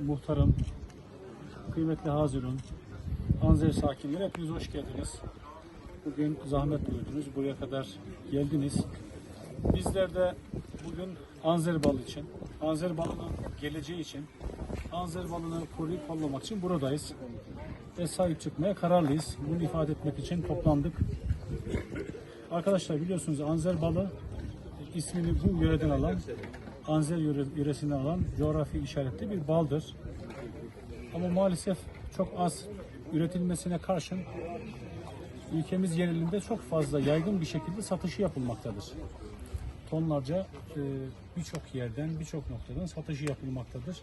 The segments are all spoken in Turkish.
muhtarım, kıymetli Hazirun, Anzer sakinleri hepiniz hoş geldiniz. Bugün zahmet duydunuz, buraya kadar geldiniz. Bizler de bugün Anzer balı için, Anzer balının geleceği için, Anzer balını koruyup kollamak için buradayız. Ve sahip çıkmaya kararlıyız. Bunu ifade etmek için toplandık. Arkadaşlar biliyorsunuz Anzer balı ismini bu yöreden alan, Anzer yöre, yöresinden alan coğrafi işaretli bir baldır. Ama maalesef çok az üretilmesine karşın ülkemiz genelinde çok fazla yaygın bir şekilde satışı yapılmaktadır. Tonlarca e, birçok yerden, birçok noktadan satışı yapılmaktadır.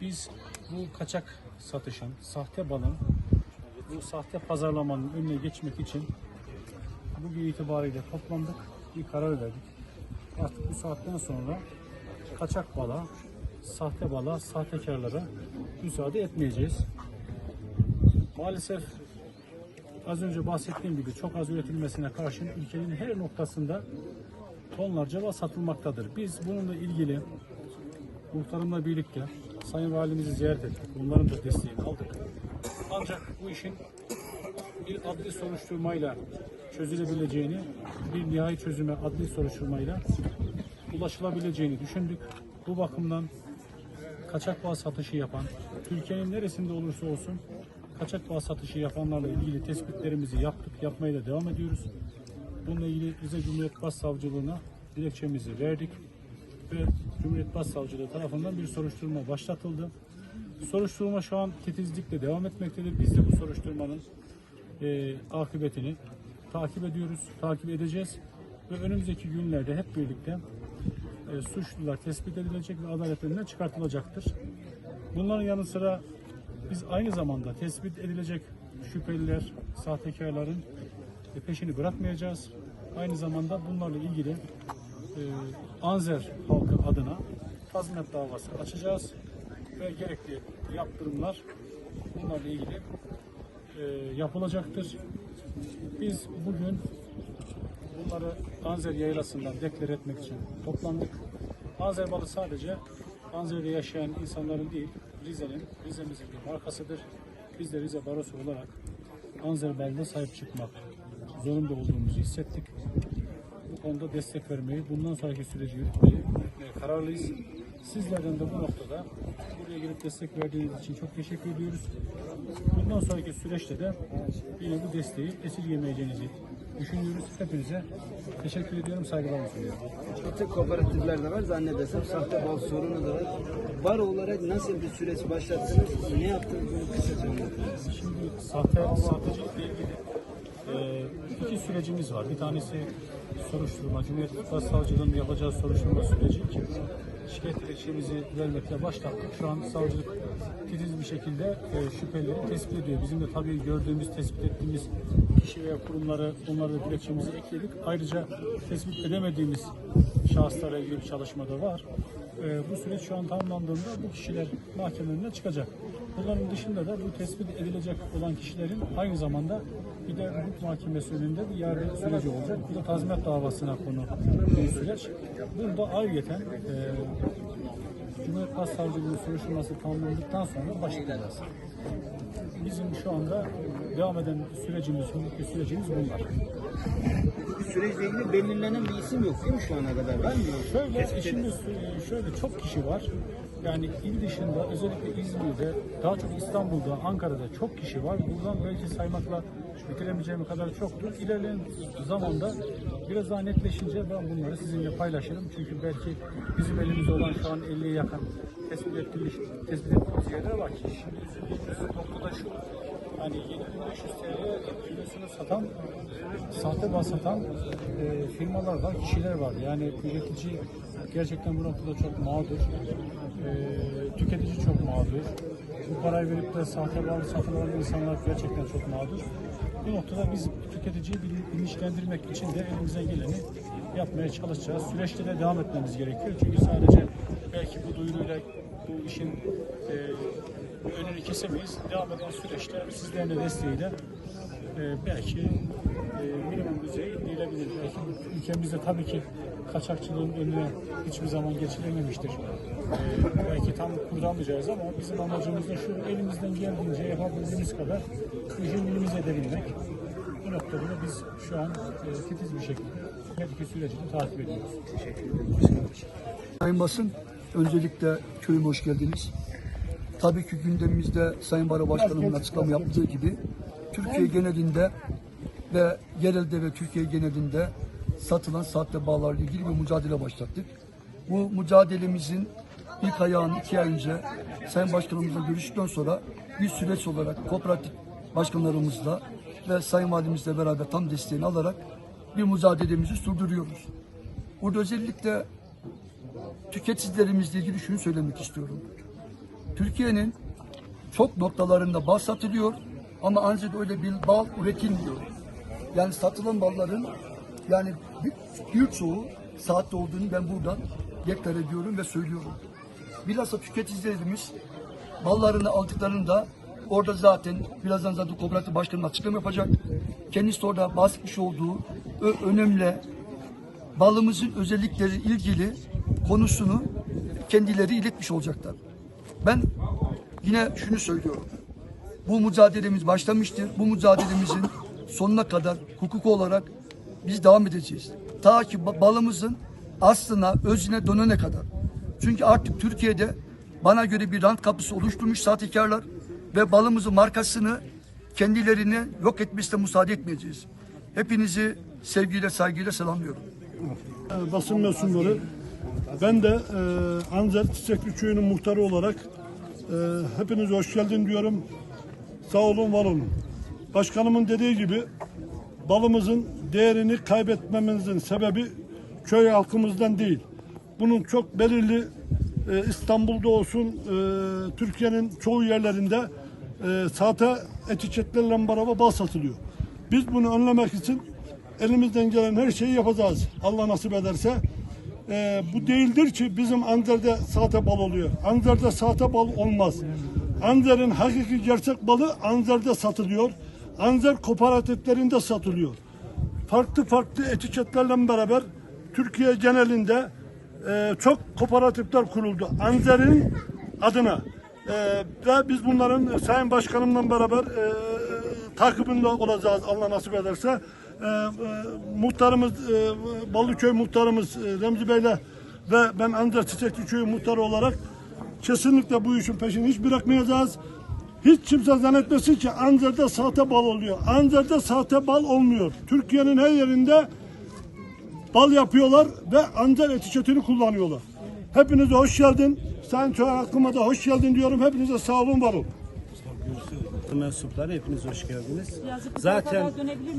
Biz bu kaçak satışın, sahte balın, bu sahte pazarlamanın önüne geçmek için bugün itibariyle toplandık, bir karar verdik. Artık bu saatten sonra kaçak bala, sahte bala, sahtekarlara müsaade etmeyeceğiz. Maalesef az önce bahsettiğim gibi çok az üretilmesine karşın ülkenin her noktasında tonlarca bal satılmaktadır. Biz bununla ilgili muhtarımla birlikte Sayın Valimizi ziyaret ettik. Bunların da desteğini aldık. Ancak bu işin bir adli soruşturmayla çözülebileceğini, bir nihai çözüme adli soruşturmayla ulaşılabileceğini düşündük. Bu bakımdan kaçak bal satışı yapan, Türkiye'nin neresinde olursa olsun kaçak bal satışı yapanlarla ilgili tespitlerimizi yaptık, yapmaya da devam ediyoruz. Bununla ilgili Rize Cumhuriyet Başsavcılığına dilekçemizi verdik ve Cumhuriyet Başsavcılığı tarafından bir soruşturma başlatıldı. Soruşturma şu an titizlikle devam etmektedir. Biz de bu soruşturmanın e, akıbetini takip ediyoruz, takip edeceğiz ve önümüzdeki günlerde hep birlikte e, suçlular tespit edilecek ve adalet önüne çıkartılacaktır. Bunların yanı sıra biz aynı zamanda tespit edilecek şüpheliler, sahtekarların e, peşini bırakmayacağız. Aynı zamanda bunlarla ilgili e, Anzer halkı adına tazminat davası açacağız ve gerekli yaptırımlar bunlarla ilgili e, yapılacaktır. Biz bugün bunları Anzer yaylasından deklar etmek için toplandık. Anzer balı sadece Anzer'de yaşayan insanların değil, Rize'nin, Rize'mizin bir markasıdır. Biz de Rize Barosu olarak Anzer balına sahip çıkmak zorunda olduğumuzu hissettik. Bu konuda destek vermeyi, bundan sonraki süreci yürütmeyi kararlıyız. Sizlerden de bu noktada buraya gelip destek verdiğiniz için çok teşekkür ediyoruz. Bundan sonraki süreçte de yine bu desteği esirgemeyeceğinizi düşünüyoruz. Hepinize teşekkür ediyorum, saygılarımı sunuyorum. Artık kooperatifler de var zannedersem sahte bal sorunu da var. Bar olarak nasıl bir süreç başlattınız? Ne yaptınız bunu kısaca anlatın. Şimdi sahte sahtecilikle ilgili e, iki sürecimiz var. Bir tanesi soruşturma, Cumhuriyet Başsavcılığı'nın yapacağı soruşturma süreci ki şikayet dilekçemizi vermekle başlattık. Şu an savcılık titiz bir şekilde e, şüphelileri tespit ediyor. Bizim de tabii gördüğümüz, tespit ettiğimiz kişi veya kurumları, onları da dilekçemizi ekledik. Ayrıca tespit edemediğimiz şahıslarla ilgili bir çalışma da var. E, bu süreç şu an tamamlandığında bu kişiler mahkeme önüne çıkacak. Bunların dışında da bu tespit edilecek olan kişilerin aynı zamanda bir de hukuk mahkemesi önünde bir yargı süreci olacak. Bu da tazminat davasına konu bir süreç. Burada ayrıyeten e, Cumhuriyet Başsavcılığı'nın soruşturması tamamlandıktan sonra başlayacağız. Bizim şu anda devam eden sürecimiz, hukuki sürecimiz bunlar. Süreçle ilgili belirlenen bir isim yok değil mi şu ana kadar? Mı? Şöyle işimiz şöyle çok kişi var. Yani il dışında özellikle İzmir'de, daha çok İstanbul'da, Ankara'da çok kişi var. Buradan belki saymakla bitiremeyeceğim kadar çoktur. İlerleyen zamanda biraz daha netleşince ben bunları sizinle paylaşırım. Çünkü belki bizim elimizde olan şu an 50'ye yakın tespit ettiğimiz, tespit ettiğimiz yerler var ki. Şimdi üzüldüğümüz noktada şu. Hani 7500 TL satan, sahte bal satan e, firmalar var, kişiler var. Yani üretici gerçekten bu noktada çok mağdur. E, tüketici çok mağdur. Bu parayı verip de sahte bal satın alan insanlar gerçekten çok mağdur. Bu noktada biz tüketiciyi bil- bilinçlendirmek için de elimizden geleni yapmaya çalışacağız. Süreçte de devam etmemiz gerekiyor. Çünkü sadece belki bu duyuruyla bu işin e, önünü kesemeyiz. Devam eden süreçte sizlerin de desteğiyle e, belki e, minimum düzeye indirilebilir. Belki ülkemizde tabii ki kaçakçılığın önüne hiçbir zaman geçilememiştir. E, belki tam kuramayacağız ama bizim amacımız da şu elimizden geldiğince yapabildiğimiz kadar işi minimize edebilmek. Bu noktada da biz şu an e, titiz bir şekilde her iki sürecini takip ediyoruz. Sayın Basın, öncelikle köyüme hoş geldiniz. Tabii ki gündemimizde Sayın Baro Başkanımın açıklama yaptığı gibi Türkiye genelinde ve yerelde ve Türkiye genelinde satılan sahte bağlarla ilgili bir mücadele başlattık. Bu mücadelemizin ilk ayağını iki ay önce Sayın Başkanımızla görüştükten sonra bir süreç olarak kooperatif başkanlarımızla ve Sayın Valimizle beraber tam desteğini alarak bir mücadelemizi sürdürüyoruz. Burada özellikle tüketicilerimizle ilgili şunu söylemek istiyorum. Türkiye'nin çok noktalarında bal satılıyor ama ancak öyle bir bal üretilmiyor. Yani satılan balların yani bir- birçoğu saatte olduğunu ben buradan deklar ediyorum ve söylüyorum. Bilhassa tüketicilerimiz ballarını aldıklarında orada zaten birazdan zaten kooperatif başkanı açıklama yapacak. Kendisi orada bahsetmiş olduğu önemli balımızın özellikleri ilgili konusunu kendileri iletmiş olacaklar. Ben yine şunu söylüyorum. Bu mücadelemiz başlamıştır. Bu mücadelemizin sonuna kadar hukuk olarak biz devam edeceğiz. Ta ki ba- balımızın aslına, özüne dönene kadar. Çünkü artık Türkiye'de bana göre bir rant kapısı oluşturmuş sahtekarlar ve balımızın markasını kendilerini yok etmesine müsaade etmeyeceğiz. Hepinizi sevgiyle, saygıyla selamlıyorum. basın mensupları. Ben de e, Anzer Çiçekli Köyü'nün muhtarı olarak e, hepiniz hoş geldin diyorum. Sağ olun, var olun. Başkanımın dediği gibi balımızın değerini kaybetmemizin sebebi köy halkımızdan değil. Bunun çok belirli e, İstanbul'da olsun, e, Türkiye'nin çoğu yerlerinde e, sahte etiketlerle beraber bal satılıyor. Biz bunu önlemek için elimizden gelen her şeyi yapacağız. Allah nasip ederse. Ee, bu değildir ki bizim Anzer'de sahte bal oluyor. Anzer'de sahte bal olmaz. Anzer'in hakiki gerçek balı Anzer'de satılıyor. Anzer kooperatiflerinde satılıyor. Farklı farklı etiketlerle beraber Türkiye genelinde e, çok kooperatifler kuruldu. Anzer'in adına. E, ve biz bunların Sayın Başkanımla beraber e, takibinde olacağız Allah nasip ederse. Ee, e, muhtarımız, e, Balıköy muhtarımız e, Remzi Bey'le ve ben Anzer Çiçekli Köyü muhtarı olarak kesinlikle bu işin peşini hiç bırakmayacağız. Hiç kimse zannetmesin ki Anzer'de sahte bal oluyor. Anzer'de sahte bal olmuyor. Türkiye'nin her yerinde bal yapıyorlar ve Anzer etiketini kullanıyorlar. Hepinize hoş geldin. Sayın Köy hakkıma da hoş geldin diyorum. Hepinize sağ olun, var olun. Mensupları hepiniz hoş geldiniz. Zaten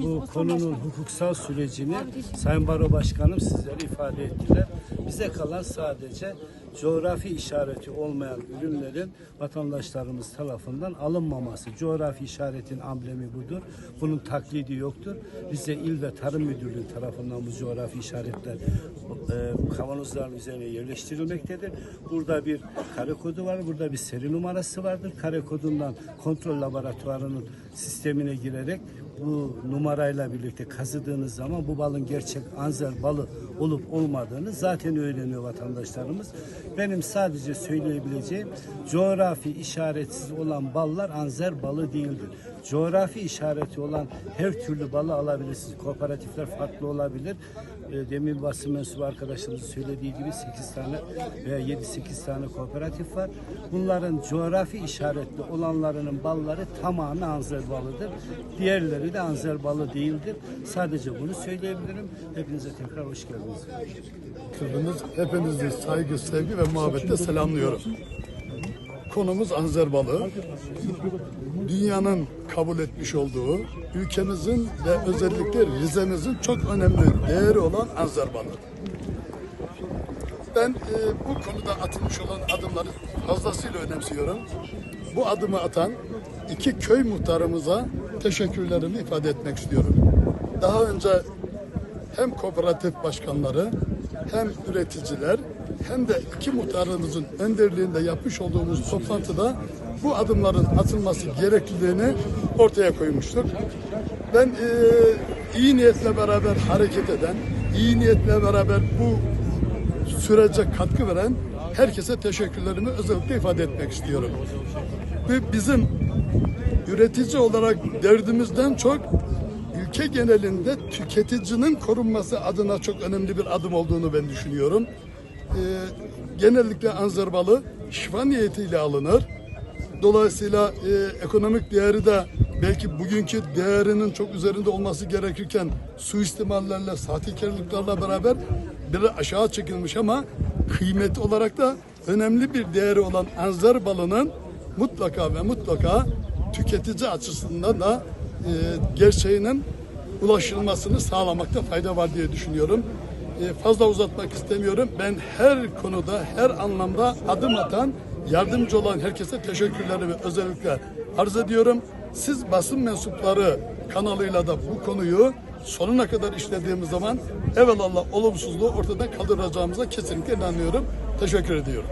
bu konunun hukuksal sürecini Sayın Baro Başkanım sizlere ifade ettiler. Bize kalan sadece coğrafi işareti olmayan ürünlerin vatandaşlarımız tarafından alınmaması. Coğrafi işaretin amblemi budur. Bunun taklidi yoktur. Bize İl ve Tarım Müdürlüğü tarafından bu coğrafi işaretler e, kavanozların üzerine yerleştirilmektedir. Burada bir kare kodu var, burada bir seri numarası vardır. Kare kodundan kontrol laboratuvarının sistemine girerek bu numarayla birlikte kazıdığınız zaman bu balın gerçek anzer balı olup olmadığını zaten öğreniyor vatandaşlarımız. Benim sadece söyleyebileceğim coğrafi işaretsiz olan ballar anzer balı değildir. Coğrafi işareti olan her türlü balı alabilirsiniz. Kooperatifler farklı olabilir. E, Demin basın mensubu arkadaşımızın söylediği gibi 8 tane veya 7-8 tane kooperatif var. Bunların coğrafi işaretli olanlarının balları tamamı anzer balıdır. Diğerleri de anzer balı değildir. Sadece bunu söyleyebilirim. Hepinize tekrar hoş geldiniz. Hepiniz, hepinizi saygı, sevgi ve muhabbetle selamlıyorum. Konumuz anzer balığı. Dünyanın kabul etmiş olduğu, ülkemizin ve özellikle Rize'mizin çok önemli değeri olan anzer balığı. Ben e, bu konuda atılmış olan adımları fazlasıyla önemsiyorum. Bu adımı atan iki köy muhtarımıza teşekkürlerimi ifade etmek istiyorum. Daha önce hem kooperatif başkanları hem üreticiler hem de iki muhtarımızın önderliğinde yapmış olduğumuz toplantıda bu adımların atılması gerekliliğini ortaya koymuştuk. Ben e, iyi niyetle beraber hareket eden, iyi niyetle beraber bu sürece katkı veren herkese teşekkürlerimi özellikle ifade etmek istiyorum. Ve bizim üretici olarak derdimizden çok ülke genelinde tüketicinin korunması adına çok önemli bir adım olduğunu ben düşünüyorum. Ee, genellikle anzır balı şifa niyetiyle alınır. Dolayısıyla e, ekonomik değeri de belki bugünkü değerinin çok üzerinde olması gerekirken suistimallerle, sahtekarlıklarla beraber bir aşağı çekilmiş ama kıymeti olarak da önemli bir değeri olan anzer balının mutlaka ve mutlaka tüketici açısından da e, gerçeğinin ulaşılmasını sağlamakta fayda var diye düşünüyorum. E, fazla uzatmak istemiyorum. Ben her konuda, her anlamda adım atan, yardımcı olan herkese teşekkürlerimi özellikle arz ediyorum. Siz basın mensupları kanalıyla da bu konuyu sonuna kadar işlediğimiz zaman evvelallah olumsuzluğu ortadan kaldıracağımıza kesinlikle inanıyorum. Teşekkür ediyorum.